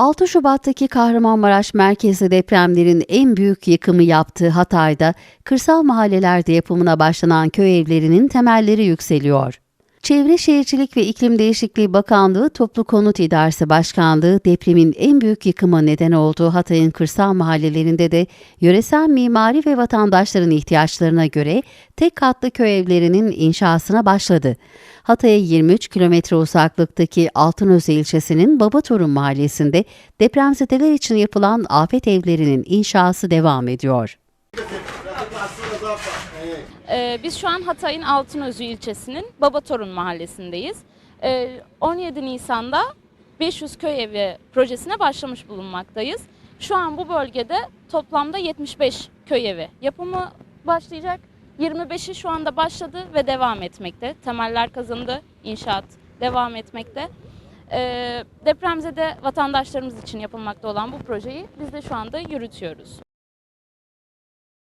6 Şubat'taki Kahramanmaraş merkezli depremlerin en büyük yıkımı yaptığı Hatay'da kırsal mahallelerde yapımına başlanan köy evlerinin temelleri yükseliyor. Çevre Şehircilik ve İklim Değişikliği Bakanlığı Toplu Konut İdaresi Başkanlığı depremin en büyük yıkıma neden olduğu Hatay'ın kırsal mahallelerinde de yöresel mimari ve vatandaşların ihtiyaçlarına göre tek katlı köy evlerinin inşasına başladı. Hatay'a 23 kilometre uzaklıktaki Altınözü ilçesinin Babatorun mahallesinde depremzedeler için yapılan afet evlerinin inşası devam ediyor. Ee, biz şu an Hatay'ın Altınözü ilçesinin Babatorun mahallesindeyiz. Ee, 17 Nisan'da 500 köy evi projesine başlamış bulunmaktayız. Şu an bu bölgede toplamda 75 köy evi yapımı başlayacak. 25'i şu anda başladı ve devam etmekte. Temeller kazındı, inşaat devam etmekte. Ee, depremzede vatandaşlarımız için yapılmakta olan bu projeyi biz de şu anda yürütüyoruz.